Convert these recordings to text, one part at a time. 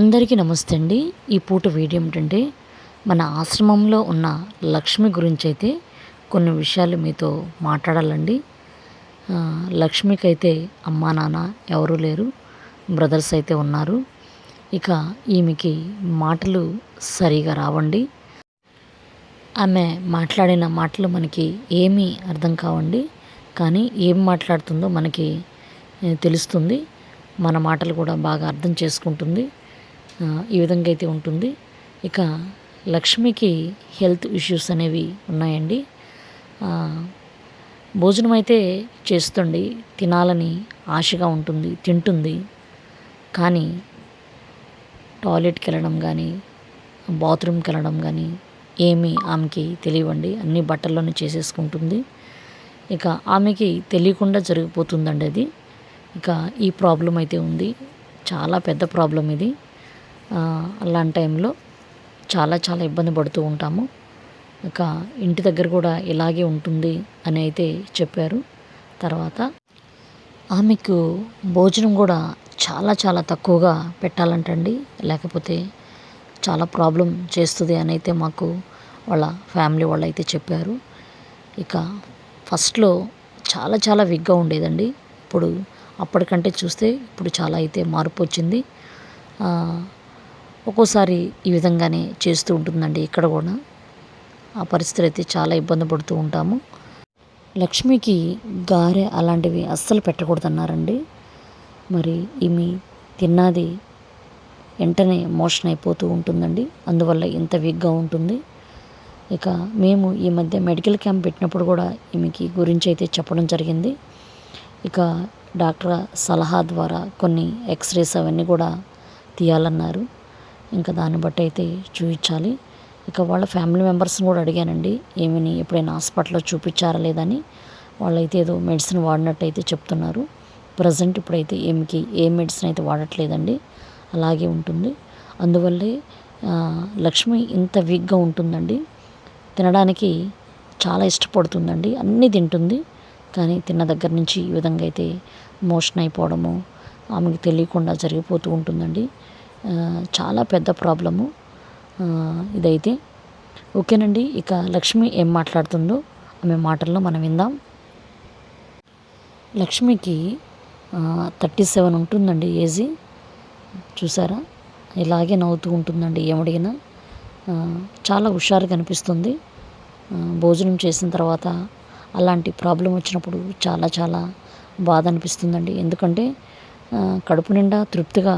అందరికీ నమస్తే అండి ఈ పూట వీడియో ఏంటంటే మన ఆశ్రమంలో ఉన్న లక్ష్మి గురించి అయితే కొన్ని విషయాలు మీతో మాట్లాడాలండి లక్ష్మికి అయితే అమ్మా నాన్న ఎవరూ లేరు బ్రదర్స్ అయితే ఉన్నారు ఇక ఈమెకి మాటలు సరిగా రావండి ఆమె మాట్లాడిన మాటలు మనకి ఏమీ అర్థం కావండి కానీ ఏం మాట్లాడుతుందో మనకి తెలుస్తుంది మన మాటలు కూడా బాగా అర్థం చేసుకుంటుంది ఈ విధంగా అయితే ఉంటుంది ఇక లక్ష్మికి హెల్త్ ఇష్యూస్ అనేవి ఉన్నాయండి భోజనం అయితే చేస్తుంది తినాలని ఆశగా ఉంటుంది తింటుంది కానీ టాయిలెట్కి వెళ్ళడం కానీ బాత్రూమ్కి వెళ్ళడం కానీ ఏమీ ఆమెకి తెలియవండి అన్ని బట్టల్లోనే చేసేసుకుంటుంది ఇక ఆమెకి తెలియకుండా జరిగిపోతుందండి అది ఇక ఈ ప్రాబ్లం అయితే ఉంది చాలా పెద్ద ప్రాబ్లం ఇది అలాంటి టైంలో చాలా చాలా ఇబ్బంది పడుతూ ఉంటాము ఇక ఇంటి దగ్గర కూడా ఇలాగే ఉంటుంది అని అయితే చెప్పారు తర్వాత ఆమెకు భోజనం కూడా చాలా చాలా తక్కువగా పెట్టాలంటండి లేకపోతే చాలా ప్రాబ్లం చేస్తుంది అని అయితే మాకు వాళ్ళ ఫ్యామిలీ వాళ్ళు అయితే చెప్పారు ఇక ఫస్ట్లో చాలా చాలా విగ్గా ఉండేదండి ఇప్పుడు అప్పటికంటే చూస్తే ఇప్పుడు చాలా అయితే మార్పు వచ్చింది ఒక్కోసారి ఈ విధంగానే చేస్తూ ఉంటుందండి ఇక్కడ కూడా ఆ పరిస్థితులు అయితే చాలా ఇబ్బంది పడుతూ ఉంటాము లక్ష్మికి గారె అలాంటివి అస్సలు పెట్టకూడదన్నారండి మరి ఇమి తిన్నది వెంటనే మోషన్ అయిపోతూ ఉంటుందండి అందువల్ల ఇంత వీక్గా ఉంటుంది ఇక మేము ఈ మధ్య మెడికల్ క్యాంప్ పెట్టినప్పుడు కూడా ఈమెకి గురించి అయితే చెప్పడం జరిగింది ఇక డాక్టర్ సలహా ద్వారా కొన్ని ఎక్స్రేస్ అవన్నీ కూడా తీయాలన్నారు ఇంకా దాన్ని బట్టి అయితే చూపించాలి ఇక వాళ్ళ ఫ్యామిలీ మెంబర్స్ని కూడా అడిగానండి ఏమని ఎప్పుడైనా హాస్పిటల్లో చూపించారా లేదని వాళ్ళైతే ఏదో మెడిసిన్ వాడినట్టు అయితే చెప్తున్నారు ప్రజెంట్ ఇప్పుడైతే ఏమికి ఏ మెడిసిన్ అయితే వాడట్లేదండి అలాగే ఉంటుంది అందువల్లే లక్ష్మి ఇంత వీక్గా ఉంటుందండి తినడానికి చాలా ఇష్టపడుతుందండి అన్నీ తింటుంది కానీ తిన్న దగ్గర నుంచి ఈ విధంగా అయితే మోషన్ అయిపోవడము ఆమెకు తెలియకుండా జరిగిపోతూ ఉంటుందండి చాలా పెద్ద ప్రాబ్లము ఇదైతే ఓకేనండి ఇక లక్ష్మి ఏం మాట్లాడుతుందో ఆమె మాటల్లో మనం విందాం లక్ష్మికి థర్టీ సెవెన్ ఉంటుందండి ఏజీ చూసారా ఇలాగే నవ్వుతూ ఉంటుందండి ఏమడిగినా చాలా హుషారు కనిపిస్తుంది భోజనం చేసిన తర్వాత అలాంటి ప్రాబ్లం వచ్చినప్పుడు చాలా చాలా బాధ అనిపిస్తుందండి ఎందుకంటే కడుపు నిండా తృప్తిగా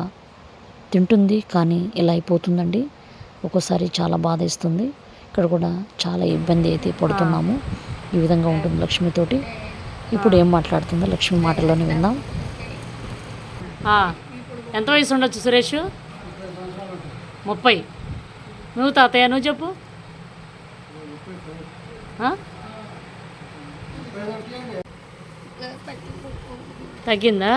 తింటుంది కానీ ఇలా అయిపోతుందండి ఒక్కోసారి చాలా బాధ ఇస్తుంది ఇక్కడ కూడా చాలా ఇబ్బంది అయితే పడుతున్నాము ఈ విధంగా ఉంటుంది లక్ష్మితోటి ఇప్పుడు ఏం మాట్లాడుతుందో లక్ష్మి మాటలోనే విందాం ఎంత వయసు ఉండొచ్చు సురేష్ ముప్పై నువ్వు తాతయ్య నువ్వు చెప్పు తగ్గిందా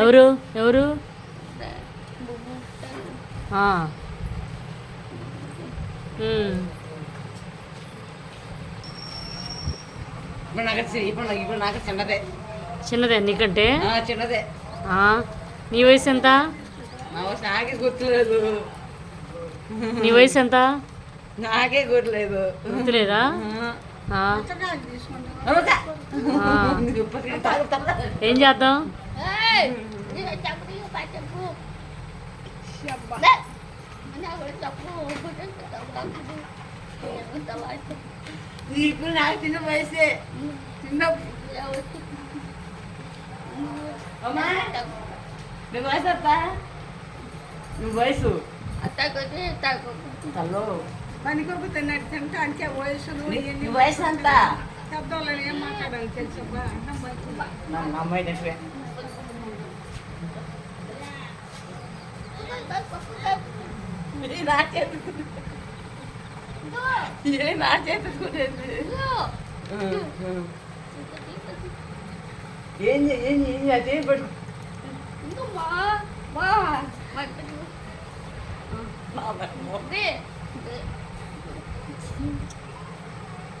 ఎవరు ఎవరు చిన్నదే నీకంటే చిన్నదే నీ వయసు ఎంత నా వయసు నాకే గుర్తులేదు నీ వయసు ఎంత నాకే గుర్లేదు గుర్తులేదా ఏం చేద్దాం ఇప్పుడు నా చిన్న వయసే చిన్న నువ్వు వయసు నువ్వు వయసు అత్త తల్లో పనికొక్కుతున్నట్టు అంతే వయసులు వయసు అంతా శబ్దంలో ఏం మాట్లాడాలి తెలుసబ్బా నా చేతుకుంటే నా చేతుకుంటే ఏం ఏం ఏం అదే పడు ఇంకా మా మా మా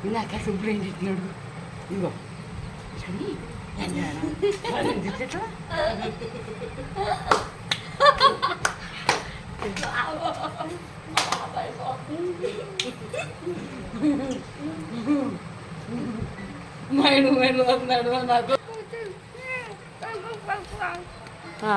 Minaka so blended na rin. Diba? Sabi, yan yan. Parang dito ito. మైలు మైలు అన్నాడు నాకు ఆ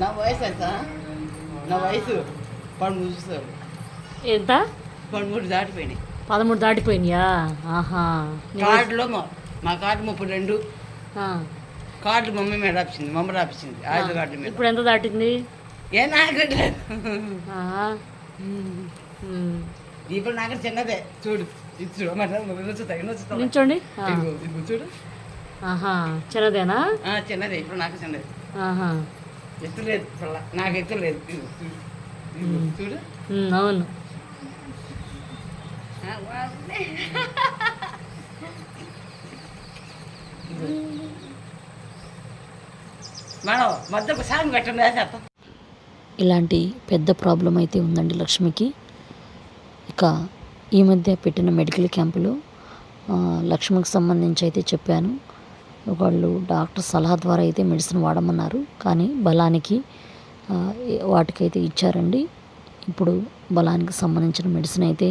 నా వయసు ఎంత నా వయసు పదమూడు చూస్తారు ఎంత పదమూడు దాటిపోయినాయి పదమూడు దాటిపోయినాయా ఆహా కార్డులో మా కార్డు ముప్పై రెండు కార్డు మమ్మీ మీద రాపించింది మమ్మ రాపించింది ఆయుధ కార్డు మీద ఇప్పుడు ఎంత దాటింది ఏం నాగరెడ్డి ఇప్పుడు నాకు చిన్నదే చూడు ఇది చూడు మరి చూడు తగిన చూడు చిన్నదేనా చిన్నదే ఇప్పుడు నాకు చిన్నది ఎత్తు లేదు నాకు ఎత్తు లేదు చూడు అవును ఇలాంటి పెద్ద ప్రాబ్లం అయితే ఉందండి లక్ష్మికి ఇక ఈ మధ్య పెట్టిన మెడికల్ క్యాంపులో లక్ష్మికి సంబంధించి అయితే చెప్పాను వాళ్ళు డాక్టర్ సలహా ద్వారా అయితే మెడిసిన్ వాడమన్నారు కానీ బలానికి వాటికైతే ఇచ్చారండి ఇప్పుడు బలానికి సంబంధించిన మెడిసిన్ అయితే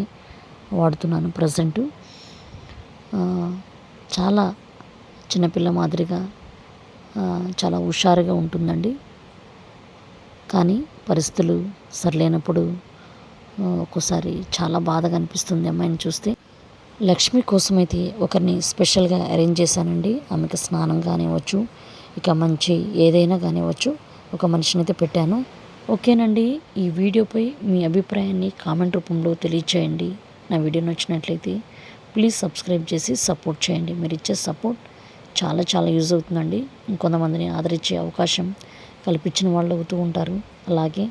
వాడుతున్నాను ప్రజెంటు చాలా చిన్నపిల్ల మాదిరిగా చాలా హుషారుగా ఉంటుందండి కానీ పరిస్థితులు సరిలేనప్పుడు ఒక్కోసారి చాలా బాధగా అనిపిస్తుంది అమ్మాయిని చూస్తే లక్ష్మి కోసమైతే ఒకరిని స్పెషల్గా అరేంజ్ చేశానండి ఆమెకు స్నానం కానివ్వచ్చు ఇక మంచి ఏదైనా కానివ్వచ్చు ఒక మనిషిని అయితే పెట్టాను ఓకేనండి ఈ వీడియోపై మీ అభిప్రాయాన్ని కామెంట్ రూపంలో తెలియచేయండి నా వీడియో నచ్చినట్లయితే ప్లీజ్ సబ్స్క్రైబ్ చేసి సపోర్ట్ చేయండి మీరు ఇచ్చే సపోర్ట్ చాలా చాలా యూజ్ అవుతుందండి ఇంకొంతమందిని ఆదరించే అవకాశం కల్పించిన వాళ్ళు అవుతూ ఉంటారు అలాగే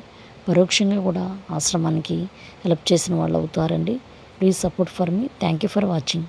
పరోక్షంగా కూడా ఆశ్రమానికి హెల్ప్ చేసిన వాళ్ళు అవుతారండి Please support for me. Thank you for watching.